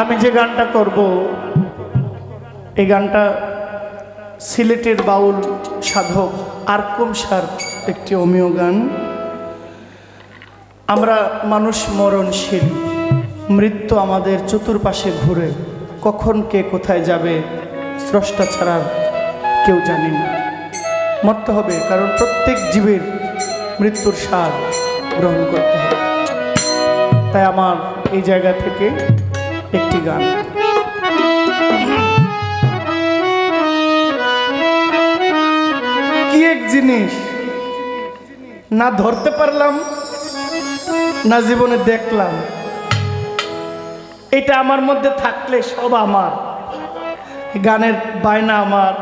আমি যে গানটা করব, এই গানটা সিলেটের বাউল সাধক আরকম সার একটি অমীয় গান। আমরা মানুষ মরণশীল, মৃত্যু আমাদের চতুর্পাশে ঘুরে, কখন কে কোথায় যাবে স্রষ্টা ছাড়া কেউ জানি না। মরতে হবে, কারণ প্রত্যেক জীবের মৃত্যুর স্বাদ গ্রহণ করতে হবে। তাই আমার এই জায়গা থেকে একটি গান। কি এক জিনিস? না ধরতে পারলাম, না জীবনে দেখলাম। এটা আমার মধ্যে থাকলে সব আমার। গানের বায়না আমার,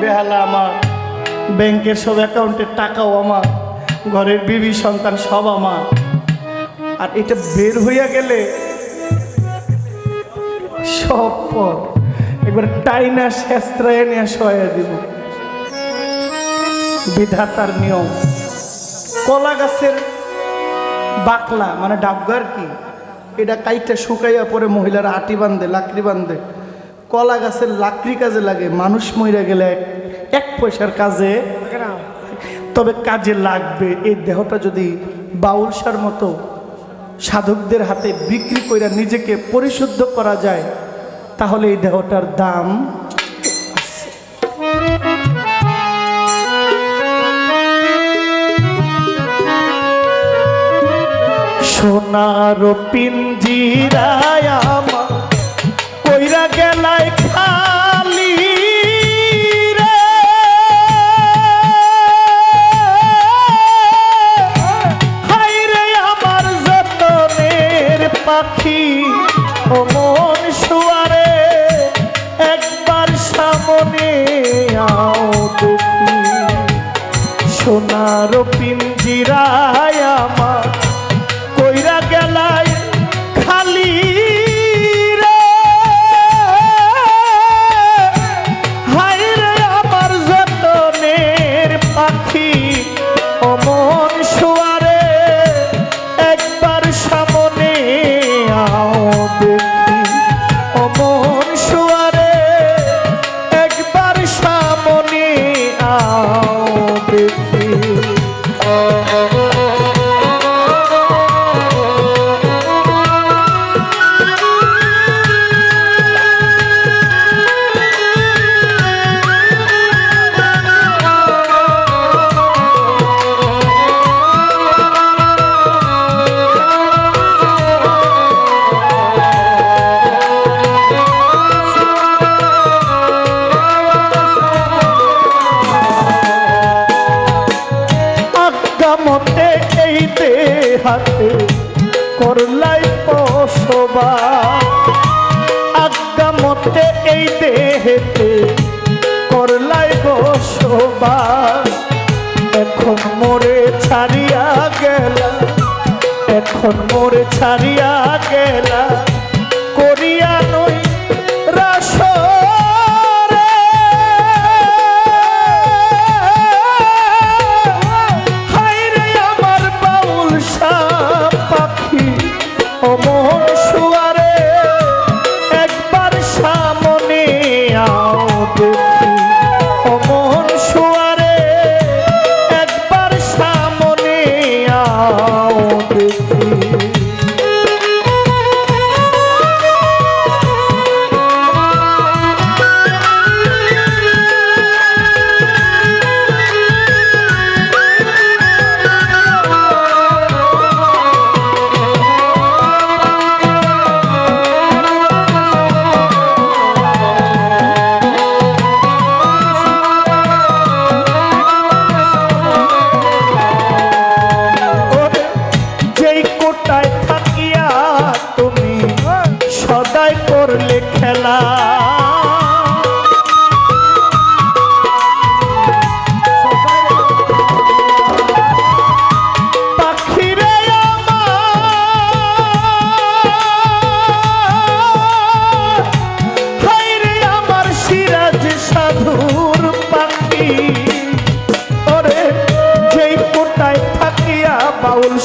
বেহালা আমার, ব্যাংকের সব অ্যাকাউন্টের টাকাও আমার, ঘরের বিবি সন্তান সব আমার। আর এটা বের হইয়া গেলে সব পর। একবার টাইনা শেস্ত্রায় নিয়ে সহায় দিব। বিধাতার নিয়ম। কলা গাছের বাকলা মানে ডাবগার কি? এটা কাইটা শুকাইয়া পরে মহিলারা আটি বান্ধে লাকড়ি বান্ধে। কলা গাছের লাকড়ি কাজে লাগে মানুষ মইরা গেলে এক- এক পয়সার কাজে তবে কাজে লাগবে। এই দেহটা যদি বাউল সার মতো সাধকদের হাতে বিক্রি করে নিজেকে পরিশুদ্ধ করা যায়, তাহলে এই দেহটার দাম সোনার পিঞ্জিরায় কইরা গেলায় খালি আগামতে এই দেহাতে করলাই পশবা। আগামতে এই দেহেতে করলাই বসবা এখন মোরে ছাড়িয়া গেলা, এখন মোরে ছাড়িয়া গেলা। অমন শুয়ারে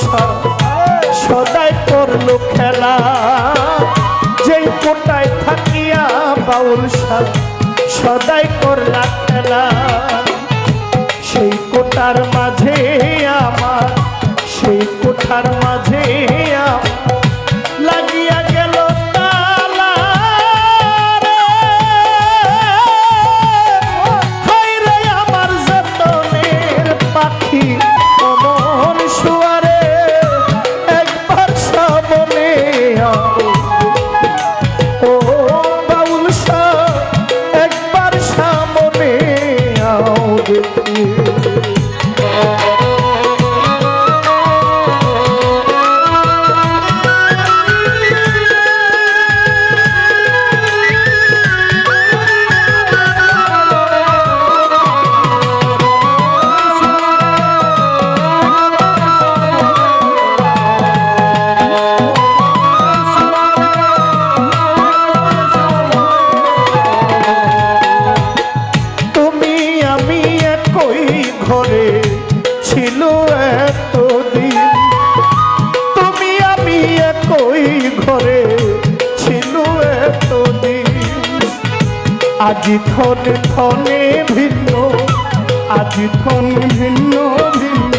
বাউল সা সদাই করল খেলা। যেই কোটায় থাকিয়া বাউল সাহ সদাই করলা খেলা। সেই কোটার মাঝে আমার, সেই কোঠার মাঝে আজি থনে থনে ভিন্ন আজি থন ভিন্ন ভিন্ন।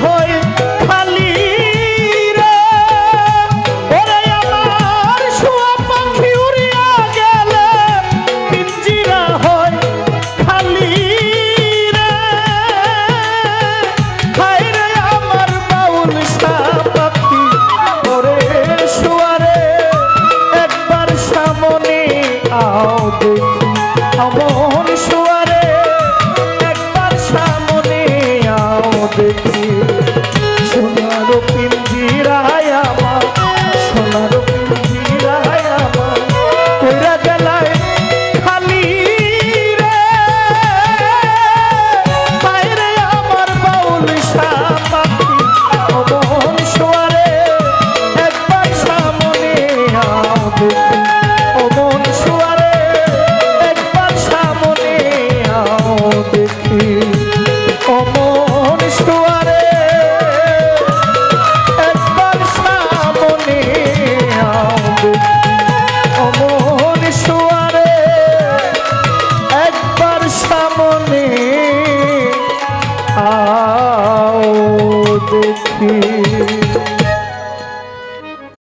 দেখি। সোনার পিঞ্জিরায় আমার, সোনার পিঞ্জিরায় আমার, কইরা গেলায় খালি রে। হায় রে আমার বাউল শাহ